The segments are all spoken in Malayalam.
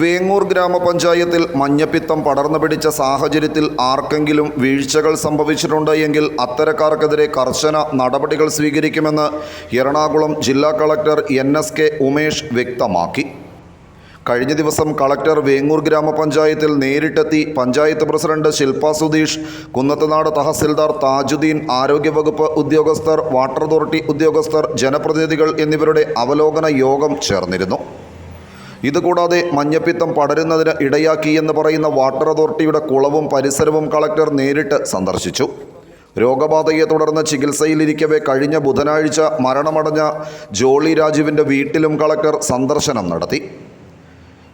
വേങ്ങൂർ ഗ്രാമപഞ്ചായത്തിൽ മഞ്ഞപ്പിത്തം പടർന്നു പിടിച്ച സാഹചര്യത്തിൽ ആർക്കെങ്കിലും വീഴ്ചകൾ സംഭവിച്ചിട്ടുണ്ട് എങ്കിൽ അത്തരക്കാർക്കെതിരെ കർശന നടപടികൾ സ്വീകരിക്കുമെന്ന് എറണാകുളം ജില്ലാ collector N S K Umesh വ്യക്തമാക്കി. കഴിഞ്ഞ ദിവസം കളക്ടർ വേങ്ങൂർ ഗ്രാമപഞ്ചായത്തിൽ നേരിട്ടെത്തി പഞ്ചായത്ത് പ്രസിഡന്റ് ശില്പ സുധീഷ് കുന്നത്തനാട് തഹസിൽദാർ താജുദ്ദീൻ ആരോഗ്യവകുപ്പ് ഉദ്യോഗസ്ഥർ വാട്ടർ അതോറിറ്റി ഉദ്യോഗസ്ഥർ ജനപ്രതിനിധികൾ എന്നിവരുടെ അവലോകന യോഗം ചേർന്നിരുന്നു. ഇതുകൂടാതെ മഞ്ഞപ്പിത്തം പടരുന്നതിന് ഇടയാക്കിയെന്ന് പറയുന്ന വാട്ടർ അതോറിറ്റിയുടെ കുളവും പരിസരവും കളക്ടർ നേരിട്ട് സന്ദർശിച്ചു. രോഗബാധയെ തുടർന്ന് ചികിത്സയിലിരിക്കവെ കഴിഞ്ഞ ബുധനാഴ്ച മരണമടഞ്ഞ ജോളി രാജുവിന്റെ വീട്ടിലും കളക്ടർ സന്ദർശനം നടത്തി.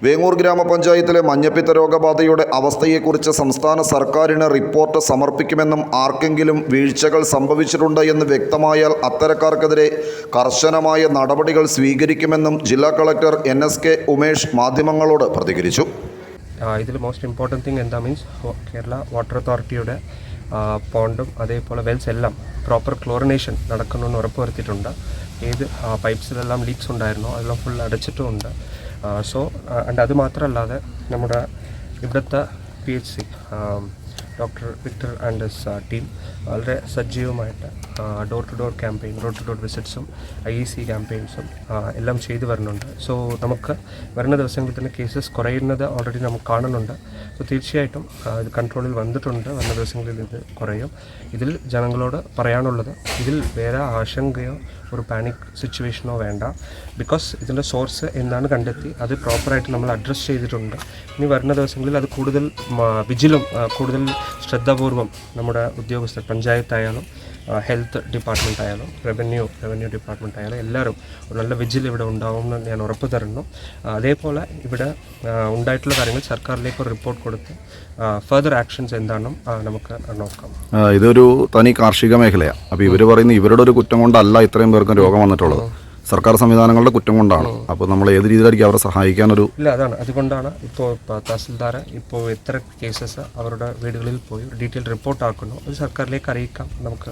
വേങ്ങൂർ ഗ്രാമപഞ്ചായത്തിലെ മഞ്ഞപ്പിത്ത രോഗബാധയുടെ അവസ്ഥയെക്കുറിച്ച് സംസ്ഥാന സർക്കാരിന് റിപ്പോർട്ട് സമർപ്പിക്കുമെന്നും ആർക്കെങ്കിലും വീഴ്ചകൾ സംഭവിച്ചിട്ടുണ്ട് എന്ന് വ്യക്തമായാൽ അത്തരക്കാർക്കെതിരെ കർശനമായ നടപടികൾ സ്വീകരിക്കുമെന്നും ജില്ലാ collector N S K Umesh മാധ്യമങ്ങളോട് പ്രതികരിച്ചു. ഇതിൽ മോസ്റ്റ് ഇമ്പോർട്ടന്റ് തിങ് എന്താ മീൻസ് കേരള വാട്ടർ അതോറിറ്റിയുടെ പോണ്ടും അതേപോലെ വെൽസ് എല്ലാം പ്രോപ്പർ ക്ലോറിനേഷൻ നടക്കണമെന്ന് ഉറപ്പ് വരുത്തിയിട്ടുണ്ട് ഏത് പൈപ്സിലെല്ലാം ലീക്സ് ഉണ്ടായിരുന്നോ അതെല്ലാം ഫുൾ അടച്ചിട്ടുമുണ്ട്. സോ ആൻഡ് അത് മാത്രമല്ലാതെ നമ്മുടെ ഇവിടുത്തെ P H C doctor Victor and team വളരെ സജീവമായിട്ട് door to door campaign door to door വിസിറ്റ്സും I E C ക്യാമ്പയിൻസും എല്ലാം ചെയ്തു വരുന്നുണ്ട്. സോ നമുക്ക് വരുന്ന ദിവസങ്ങളിൽ തന്നെ കേസസ് കുറയുന്നത് ഓൾറെഡി നമുക്ക് കാണുന്നുണ്ട്. സോ തീർച്ചയായിട്ടും ഇത് കൺട്രോളിൽ വന്നിട്ടുണ്ട്. വരുന്ന ദിവസങ്ങളിൽ ഇത് കുറയും. ഇതിൽ ജനങ്ങളോട് പറയാനുള്ളത് ഇതിൽ വേറെ ആശങ്കയോ ഒരു പാനിക് സിറ്റുവേഷനോ വേണ്ട. ബിക്കോസ് ഇതിന്റെ സോഴ്സ് എന്താണ് കണ്ടെത്തി അത് പ്രോപ്പറായിട്ട് നമ്മൾ അഡ്രസ്സ് ചെയ്തിട്ടുണ്ട്. ഇനി വരുന്ന ദിവസങ്ങളിൽ അത് കൂടുതൽ വിജിലും കൂടുതൽ ശ്രദ്ധാപൂർവം നമ്മുടെ ഉദ്യോഗസ്ഥർ പഞ്ചായത്തായാലും ഹെൽത്ത് ഡിപ്പാർട്ട്മെന്റ് ആയാലും റവന്യൂ റവന്യൂ ഡിപ്പാർട്ട്മെന്റ് ആയാലും എല്ലാവരും ഒരു നല്ല വിജിൽ ഇവിടെ ഉണ്ടാവുമെന്ന് ഞാൻ ഉറപ്പ് തരുന്നു. അതേപോലെ ഇവിടെ ഉണ്ടായിട്ടുള്ള കാര്യങ്ങൾ സർക്കാരിലേക്ക് ഒരു റിപ്പോർട്ട് കൊടുത്ത് ഫർദർ ആക്ഷൻസ് എന്താണെന്നും നമുക്ക് നോക്കാം. ഇതൊരു തനി കാർഷിക മേഖലയാണ് അപ്പോൾ ഇവർ പറയുന്നത് ഇവരുടെ ഒരു കുറ്റം കൊണ്ടല്ല ഇത്രയും പേർക്കും രോഗം വന്നിട്ടുള്ളത്. സർക്കാർ സംവിധാനങ്ങളുടെ കുറ്റം കൊണ്ടാണ്. അപ്പോൾ നമ്മൾ ഏത് രീതിയിലായിരിക്കും അവരെ സഹായിക്കാനൊരു ഇല്ല അതാണ്. അതുകൊണ്ടാണ് ഇപ്പോൾ തഹസിൽദാർ ഇപ്പോൾ എത്ര കേസസ് അവരുടെ വീടുകളിൽ പോയി ഡീറ്റെയിൽ റിപ്പോർട്ട് ആക്കുന്നു. അത് സർക്കാരിലേക്ക് അറിയിക്കാം. നമുക്ക്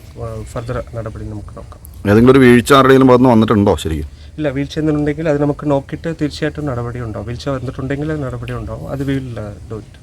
ഫർദർ നടപടി നമുക്ക് നോക്കാം. ഏതെങ്കിലും ഒരു വീഴ്ച ആരുടെയും ഭാഗത്ത് വന്നിട്ടുണ്ടോ ശരിക്കും? ഇല്ല വീഴ്ച എന്നുണ്ടെങ്കിൽ അത് നമുക്ക് നോക്കിയിട്ട് തീർച്ചയായിട്ടും നടപടി ഉണ്ടാവും. വീഴ്ച വന്നിട്ടുണ്ടെങ്കിൽ നടപടി ഉണ്ടാവും. അത് വീൽ ഡു ഇറ്റ്